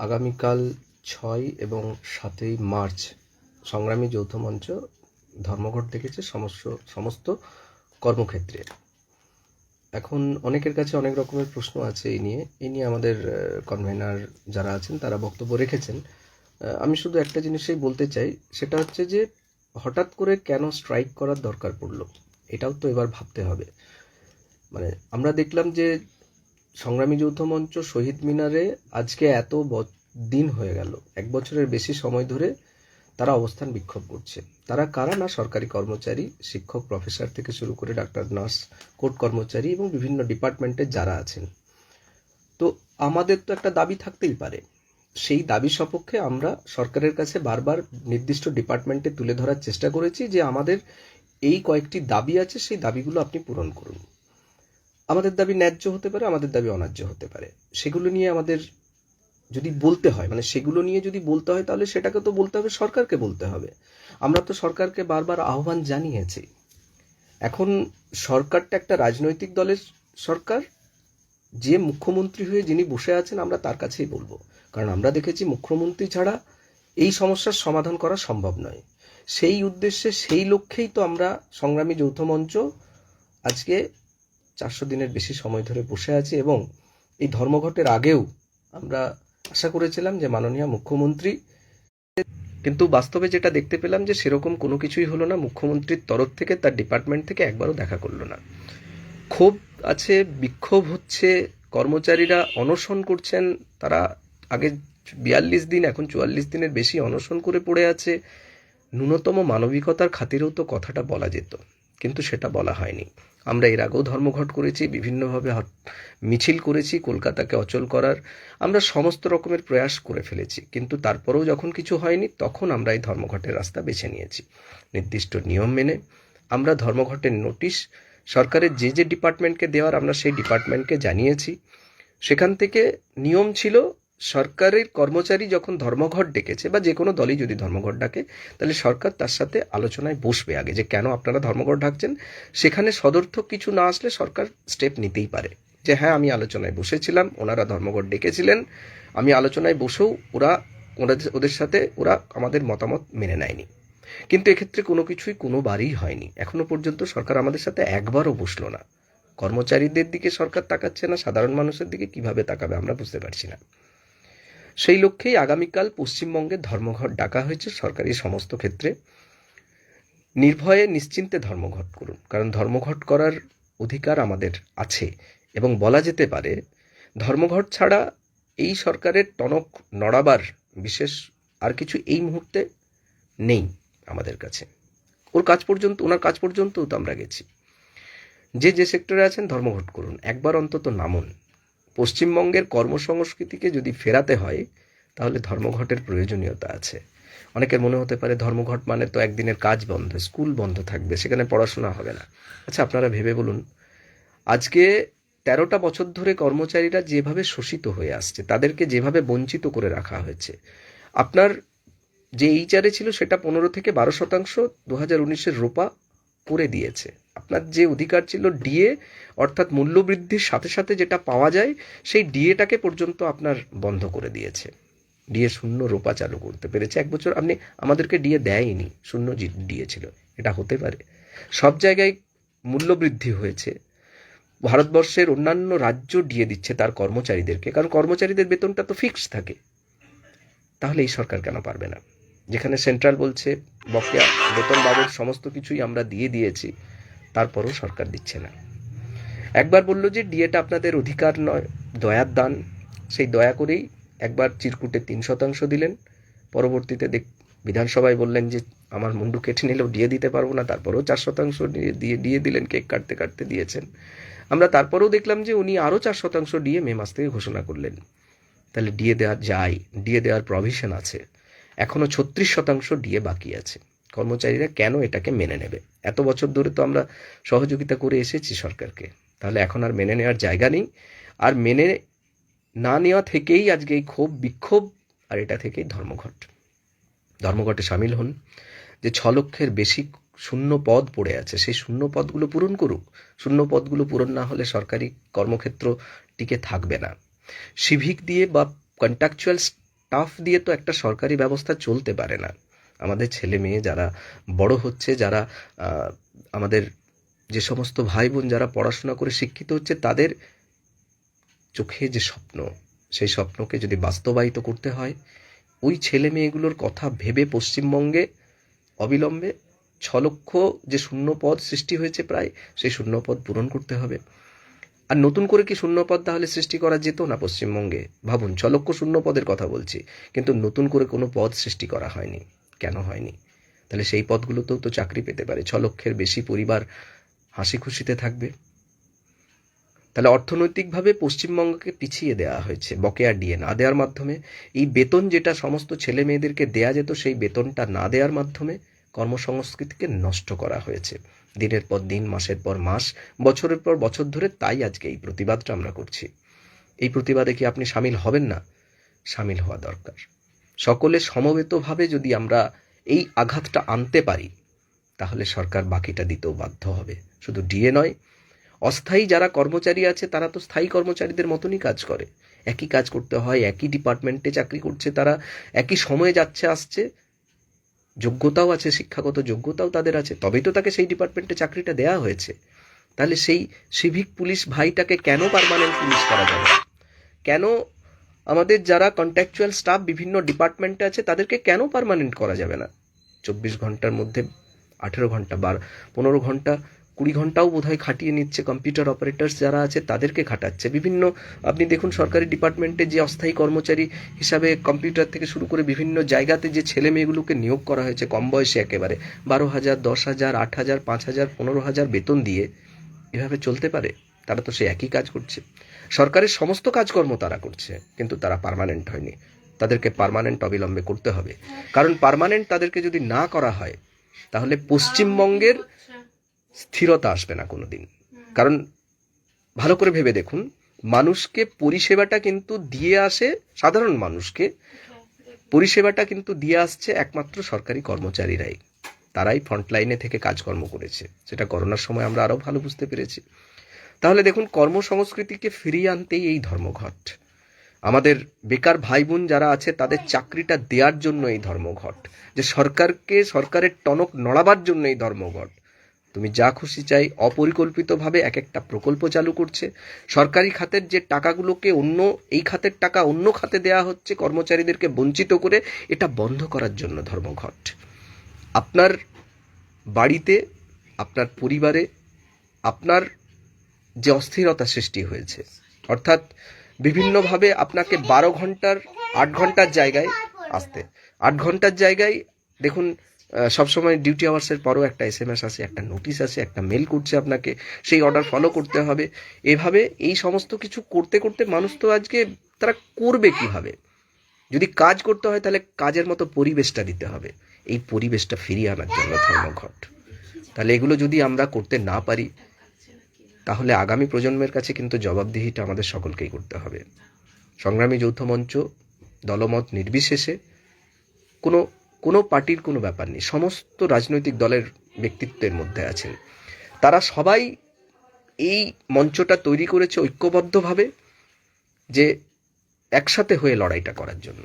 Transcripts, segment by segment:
আগামীকাল ছয় এবং সাতই মার্চ সংগ্রামী যৌথ মঞ্চ ধর্মঘট ডেকেছে সমস্ত সমস্ত কর্মক্ষেত্রে এখন অনেকের কাছে অনেক রকমের প্রশ্ন আছে এই নিয়ে। এই নিয়ে আমাদের কনভেনার যারা আছেন তারা বক্তব্য রেখেছেন। আমি শুধু একটা জিনিসই বলতে চাই, সেটা হচ্ছে যে হঠাৎ করে কেন স্ট্রাইক করার দরকার পড়ল? এটাও তো এবার ভাবতে হবে। মানে আমরা দেখলাম যে সংগ্রামী যৌথ মঞ্চ শহীদ মিনারে আজকে এত দিন হয়ে গেল। এক বছরের বেশি সময় ধরে তারা অবস্থান বিক্ষোভ করছে। তারা কারা না সরকারি কর্মচারী, শিক্ষক প্রফেসর থেকে শুরু করে ডাক্তার নার্স কোর্ট কর্মচারী এবং বিভিন্ন ডিপার্টমেন্টে যারা আছেন। তো আমাদের তো একটা দাবি থাকতেই পারে। সেই দাবি সপক্ষে আমরা সরকারের কাছে বারবার নির্দিষ্ট ডিপার্টমেন্টে তুলে ধরার চেষ্টা করেছি যে আমাদের এই কয়েকটি দাবি আছে, সেই দাবিগুলো আপনি পূরণ করুন। আমাদের দাবি ন্যায্য হতে পারে, আমাদের দাবি অন্যায্য হতে পারে। সেগুলো নিয়ে আমাদের যদি বলতে হয় মানে সেগুলো নিয়ে যদি বলতে হয়, তাহলে সেটাকে তো বলতে হবে, সরকারকে বলতে হবে। আমরা তো সরকারকে বারবার আহ্বান জানিয়েছি। এখন সরকারটা একটা রাজনৈতিক দলের সরকার। যে মুখ্যমন্ত্রী হয়ে যিনি বসে আছেন, আমরা তার কাছেই বলব। কারণ আমরা দেখেছি মুখ্যমন্ত্রী ছাড়া এই সমস্যার সমাধান করা সম্ভব নয়। সেই উদ্দেশ্যে সেই লক্ষ্যেই তো আমরা সংগ্রামী যৌথ মঞ্চ আজকে চারশো দিনের বেশি সময় ধরে বসে আছি এবং এই ধর্মঘটের আগেও আমরা আশা করেছিলাম যে মাননীয় মুখ্যমন্ত্রী, কিন্তু বাস্তবে যেটা দেখতে পেলাম যে সেরকম কোনো কিছুই হলো না। মুখ্যমন্ত্রীর তরফ থেকে তার ডিপার্টমেন্ট থেকে একবারও দেখা করল না। ক্ষোভ আছে, বিক্ষোভ হচ্ছে, কর্মচারীরা অনশন করছেন, তারা আগে বিয়াল্লিশ দিন, এখন চুয়াল্লিশ দিনের বেশি অনশন করে পড়ে আছে। ন্যূনতম মানবিকতার খাতিরেও তো কথাটা বলা যেত, কিন্তু সেটা বলা হয়নি। আমরা এর আগেও ধর্মঘট করেছি, বিভিন্নভাবে মিছিল করেছি, কলকাতাকে অচল করার, আমরা সমস্ত রকমের প্রয়াস করে ফেলেছি। কিন্তু তারপরেও যখন কিছু হয়নি, তখন আমরা এই ধর্মঘটের রাস্তা বেছে নিয়েছি। নির্দিষ্ট নিয়ম মেনে আমরা ধর্মঘটের নোটিশ সরকারের যে যে ডিপার্টমেন্টকে দেওয়ার আমরা সেই ডিপার্টমেন্টকে জানিয়েছি। সেখান থেকে নিয়ম ছিল সরকারের কর্মচারী যখন ধর্মঘট ডেকেছে বা যে কোনো দলই যদি ধর্মঘট ডাকে, তাহলে সরকার তার সাথে আলোচনায় বসবে আগে যে কেন আপনারা ধর্মঘট ডাকছেন। সেখানে সদর্থক কিছু না আসলে সরকার স্টেপ নিতেই পারে। যে হ্যাঁ আমি আলোচনায় বসেছিলাম, ওনারা ধর্মঘট ডেকেছিলেন, আমি আলোচনায় বসেও ওরা ওনাদের ওদের সাথে ওরা আমাদের মতামত মেনে নেয়নি। কিন্তু এক্ষেত্রে কোনো কিছুই কোনোবারই হয়নি। এখনও পর্যন্ত সরকার আমাদের সাথে একবারও বসল না। কর্মচারীদের দিকে সরকার তাকাচ্ছে না, সাধারণ মানুষের দিকে কীভাবে তাকাবে আমরা বুঝতে পারছি না। সেই লক্ষ্যেই আগামীকাল পশ্চিমবঙ্গে ধর্মঘট ডাকা হয়েছে সরকারি সমস্ত ক্ষেত্রে। নির্ভয়ে নিশ্চিন্তে ধর্মঘট করুন, কারণ ধর্মঘট করার অধিকার আমাদের আছে এবং বলা যেতে পারে ধর্মঘট ছাড়া এই সরকারের টনক নড়াবার বিশেষ আর কিছু এই মুহূর্তে নেই আমাদের কাছে। ওর কাজ পর্যন্ত, ওনার কাজ পর্যন্তও তো আমরা গেছি। যে যে সেক্টরে আছেন ধর্মঘট করুন, একবার অন্তত নামুন। পশ্চিমবঙ্গের কর্মসংস্কৃতিকে যদি ফেরাতে হয়, তাহলে ধর্মঘটের প্রয়োজনীয়তা আছে। অনেকের মনে হতে পারে ধর্মঘট মানে তো একদিনের কাজ বন্ধ, স্কুল বন্ধ থাকবে, সেখানে পড়াশোনা হবে না। আচ্ছা আপনারা ভেবে বলুন, আজকে তেরোটা বছর ধরে কর্মচারীরা যেভাবে শোষিত হয়ে আসছে, তাদেরকে যেভাবে বঞ্চিত করে রাখা হয়েছে, আপনার যে এইচআরে ছিল সেটা পনেরো থেকে বারো শতাংশ দু হাজার উনিশের রোপা করে দিয়েছে। আপনার যে অধিকার ছিল ডিএ অর্থাৎ মূল্যবৃদ্ধির সাথে সাথে যেটা পাওয়া যায়, সেই ডিএটাকে পর্যন্ত আপনার বন্ধ করে দিয়েছে। ডিএ শূন্য রোপা চালু করতে পেরেছে। এক বছর আপনি আমাদেরকে ডিএ দেয়নি, শূন্য ডিএ ছিল। এটা হতে পারে। সব জায়গায় মূল্যবৃদ্ধি হয়েছে। ভারতবর্ষের অন্যান্য রাজ্য ডিএ দিচ্ছে তার কর্মচারীদেরকে। কারণ কর্মচারীদের বেতনটা তো ফিক্সড থাকে। তাহলে এই সরকার কেন পারবে না? যেখানে সেন্ট্রাল বলছে, বকেয়া বেতন বাবদ সমস্ত কিছুই আমরা দিয়ে দিয়েছি। তারপরও সরকার দিচ্ছে না। একবার বলল যে ডিএটা আপনাদের অধিকার নয়, দয়ার দান। সেই দয়া করেই একবার চিরকুটে তিন শতাংশ দিলেন। পরবর্তীতে দেখ, বিধানসভায় বললেন যে, আমার মুন্ডু কেটে নিলেও দিয়ে দিতে পারব না। তারপরেও চার শতাংশ দিয়ে দিয়ে দিয়ে দিলেন, কেক কাটতে কাটতে দিয়েছেন। আমরা তারপরেও দেখলাম যে উনি আরও চার শতাংশ ডিএ মে মাস থেকে ঘোষণা করলেন। তাহলে ডিএ দেওয়া যায়, ডিএ দেওয়ার প্রভিশন আছে। এখনও ছত্রিশ শতাংশ ডিএ বাকি আছে। কর্মচারীরা কেন এটাকে মেনে নেবে? এত বছর ধরে তো আমরা সহযোগিতা করে এসেছি সরকারকে। তাহলে এখন আর মেনে নেওয়ার জায়গা নেই। আর মেনে না নেওয়া থেকেই আজকে এই ক্ষোভ, বিক্ষোভ আর এটা থেকেই ধর্মঘট। ধর্মঘটে সামিল হন। যে ছ লক্ষের বেশি শূন্য পদ পড়ে আছে, সেই শূন্য পদগুলো পূরণ করুক। শূন্য পদগুলো পূরণ না হলে সরকারি কর্মক্ষেত্র টিকে থাকবে না। সিভিক দিয়ে বা কন্ট্রাকচুয়াল স্টাফ দিয়ে তো একটা সরকারি ব্যবস্থা চলতে পারে না। আমাদের ছেলে মেয়ে যারা বড় হচ্ছে, যারা আমাদের যে সমস্ত ভাই বোন যারা পড়াশোনা করে শিক্ষিত হচ্ছে, তাদের চোখে যে স্বপ্ন, সেই স্বপ্নকে যদি বাস্তবায়িত করতে হয়, ওই ছেলে মেয়েগুলোর কথা ভেবে পশ্চিমবঙ্গে অবিলম্বে ছ লক্ষ যে শূন্য পদ সৃষ্টি হয়েছে প্রায়, সেই শূন্য পদ পূরণ করতে হবে। আর নতুন করে কি শূন্য পদ তাহলে সৃষ্টি করা যেত না পশ্চিমবঙ্গে? ভাবুন, ছ লক্ষ শূন্য পদের কথা বলছি, কিন্তু নতুন করে কোনো পদ সৃষ্টি করা হয়নি। কেন হয়নি? তাহলে সেই পদগুলোতেও তো চাকরি পেতে পারে। ছ লক্ষের বেশি পরিবার হাসি খুশিতে থাকবে। তাহলে অর্থনৈতিকভাবে পশ্চিমবঙ্গকে পিছিয়ে দেওয়া হয়েছে, বকেয়া ডিএ না দেওয়ার মাধ্যমে। এই বেতন যেটা সমস্ত ছেলে মেয়েদেরকে দেয়া যেত, সেই বেতনটা না দেওয়ার মাধ্যমে কর্মসংস্কৃতিকে নষ্ট করা হয়েছে। দিনের পর দিন, মাসের পর মাস, বছরের পর বছর ধরে তাই আজকে এই প্রতিবাদটা আমরা করছি। এই প্রতিবাদে কি আপনি সামিল হবেন না? সামিল হওয়া দরকার। সকলে সমবেতভাবে যদি আমরা এই আঘাতটা আনতে পারি, তাহলে সরকার বাকিটা দিতেও বাধ্য হবে। শুধু ডিএ নয়, অস্থায়ী যারা কর্মচারী আছে, তারা তো স্থায়ী কর্মচারীদের মতনই কাজ করে। একই কাজ করতে হয়, একই ডিপার্টমেন্টে চাকরি করছে তারা, একই সময়ে যাচ্ছে, আসছে। যোগ্যতাও আছে, শিক্ষাগত যোগ্যতাও তাদের আছে, তবেই তো তাকে সেই ডিপার্টমেন্টে চাকরিটা দেয়া হয়েছে। তাহলে সেই সিভিক পুলিশ ভাইটাকে কেন পার্মানেন্ট পুলিশ করা যাবে? কেন আমাদের যারা কন্ট্রাকচুয়াল স্টাফ বিভিন্ন ডিপার্টমেন্টে আছে, তাদেরকে কেন পার্মানেন্ট করা যাবে না? চব্বিশ ঘণ্টার মধ্যে আঠেরো ঘণ্টা, বার, পনেরো ঘণ্টা, কুড়ি ঘন্টাও বোধহয় খাটিয়ে নিচ্ছে কম্পিউটার অপারেটার্স যারা আছে, তাদেরকে খাটাচ্ছে। বিভিন্ন, আপনি দেখুন সরকারি ডিপার্টমেন্টে যে অস্থায়ী কর্মচারী হিসাবে কম্পিউটার থেকে শুরু করে বিভিন্ন জায়গাতে যে ছেলে মেয়েগুলোকে নিয়োগ করা হয়েছে, কম বয়সে একেবারে, বারো হাজার, দশ হাজার, আট হাজার, পাঁচ হাজার, পনেরো হাজার বেতন দিয়ে, এভাবে চলতে পারে? তারা তো সে একই কাজ করছে। সরকারের সমস্ত কাজকর্ম তারা করছে, কিন্তু তারা পার্মানেন্ট হয়নি। তাদেরকে পার্মানেন্ট অবিলম্বে করতে হবে। কারণ পার্মানেন্ট তাদেরকে যদি না করা হয়, তাহলে পশ্চিমবঙ্গের স্থিরতা আসবে না কোনোদিন। কারণ ভালো করে ভেবে দেখুন, মানুষকে পরিষেবাটা কিন্তু দিয়ে আসে, সাধারণ মানুষকে পরিষেবাটা কিন্তু দিয়ে আসছে একমাত্র সরকারি কর্মচারীরাই। তারাই ফ্রন্টলাইনে থেকে কাজকর্ম করেছে। সেটা করোনার সময় আমরা আরও ভালো বুঝতে পেরেছি। তাহলে দেখুন, কর্মসংস্কৃতিকে ফিরিয়ে আনতেই এই ধর্মঘট। আমাদের বেকার ভাই বোন যারা আছে, তাদের চাকরিটা দেওয়ার জন্য এই ধর্মঘট। যে সরকারকে, সরকারের টনক নড়াবার জন্য এই ধর্মঘট। তুমি যা খুশি চাই, অপরিকল্পিতভাবে এক একটা প্রকল্প চালু করছে। সরকারি খাতের যে টাকাগুলোকে অন্য, এই খাতের টাকা অন্য খাতে দেয়া হচ্ছে, কর্মচারীদেরকে বঞ্চিত করে, এটা বন্ধ করার জন্য ধর্মঘট। আপনার বাড়িতে, আপনার পরিবারে, আপনার যে অস্থিরতা সৃষ্টি হয়েছে। অর্থাৎ বিভিন্নভাবে আপনাকে বারো ঘণ্টার আট ঘণ্টার জায়গায় আসতে। আট ঘণ্টার জায়গায় দেখুন সবসময় ডিউটি আওয়ার্সের পরও একটা এস এম এস আসে, একটা নোটিশ আসে, একটা মেল করছে আপনাকে, সেই অর্ডার ফলো করতে হবে। এভাবে এই সমস্ত কিছু করতে করতে মানুষ তো আজকে তারা করবে কীভাবে? যদি কাজ করতে হয় তাহলে কাজের মতো পরিবেশটা দিতে হবে। এই পরিবেশটা ফিরিয়ে আনার জন্য ধর্মঘট। তাহলে এগুলো যদি আমরা করতে না পারি তাহলে আগামী প্রজন্মের কাছে কিন্তু জবাবদিহিটা আমাদের সকলকেই করতে হবে। সংগ্রামী যৌথ মঞ্চ, দলমত নির্বিশেষে কোনো কোনো পার্টির কোনো ব্যাপার নেই, সমস্ত রাজনৈতিক দলের ব্যক্তিত্বের মধ্যে আছেন তারা সবাই এই মঞ্চটা তৈরি করেছে ঐক্যবদ্ধভাবে যে একসাথে হয়ে লড়াইটা করার জন্য।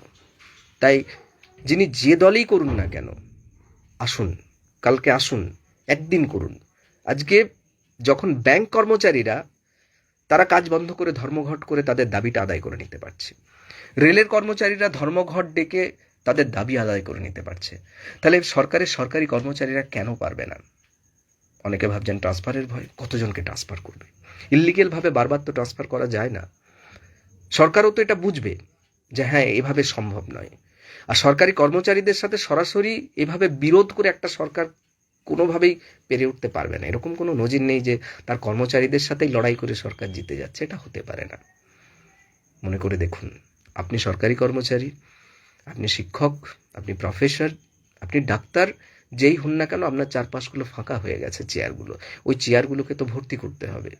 তাই যিনি যে দলেই করুন না কেন, আসুন, কালকে আসুন, একদিন করুন। আজকে যখন ব্যাংক কর্মচারীরা তারা কাজ বন্ধ করে ধর্মঘট করে তাদের দাবিটা আদায় করে নিতে পারছে। রেলের কর্মচারীরা ধর্মঘট ডেকে তাদের দাবি আদায় করে নিতে পারছে। তাহলে সরকারের সরকারি কর্মচারীরা কেন পারবে না? অনেকে ভাবছেন ট্রান্সফারের ভয়, কতজনকে ট্রান্সফার করবে? ইলিগেল ভাবে বারবার তো ট্রান্সফার করা যায় না। সরকারও তো এটা বুঝবে যে হ্যাঁ এভাবে সম্ভব নয়। আর সরকারি কর্মচারীদের সাথে সরাসরি এভাবে বিরোধ করে একটা সরকার কোনোভাবেই পেরে উঠতে পারবে না। এরকম কোনো নজির নেই যে তার কর্মচারীদের সাথেই লড়াই করে সরকার জিতে যাচ্ছে, এটা হতে পারে না। মনে করে দেখুন, আপনি সরকারি কর্মচারী, আপনি শিক্ষক, আপনি প্রফেসর, আপনি ডাক্তার, যেই হন না কেন আপনার চারপাশগুলো ফাঁকা হয়ে গেছে চেয়ারগুলো ওই চেয়ারগুলোকে তো ভর্তি করতে হবে।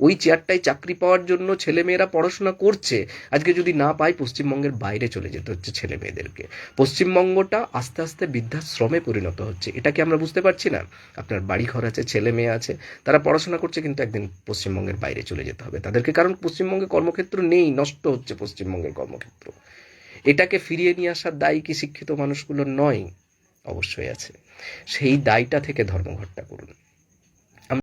ওই চেয়ারটায় চাকরি পাওয়ার জন্য ছেলেমেয়েরা পড়াশোনা করছে। আজকে যদি না পায়, পশ্চিমবঙ্গের বাইরে চলে যেতে হচ্ছে ছেলে মেয়েদেরকে পশ্চিমবঙ্গটা আস্তে আস্তে বৃদ্ধাশ্রমে পরিণত হচ্ছে। এটা কি আমরা বুঝতে পারছি না? আপনার বাড়ি ঘর আছে ছেলে মেয়ে আছে, তারা পড়াশোনা করছে কিন্তু একদিন পশ্চিমবঙ্গের বাইরে চলে যেতে হবে। তাদেরকে কারণ পশ্চিমবঙ্গে কর্মক্ষেত্র নেই, নষ্ট হচ্ছে পশ্চিমবঙ্গের কর্মক্ষেত্র। এটাকে ফিরিয়ে নিয়ে আসার দায় কি শিক্ষিত মানুষগুলোর? নয়, অবশ্যই আছে। সেই দায়টা থেকে ধর্মঘটটা করুন।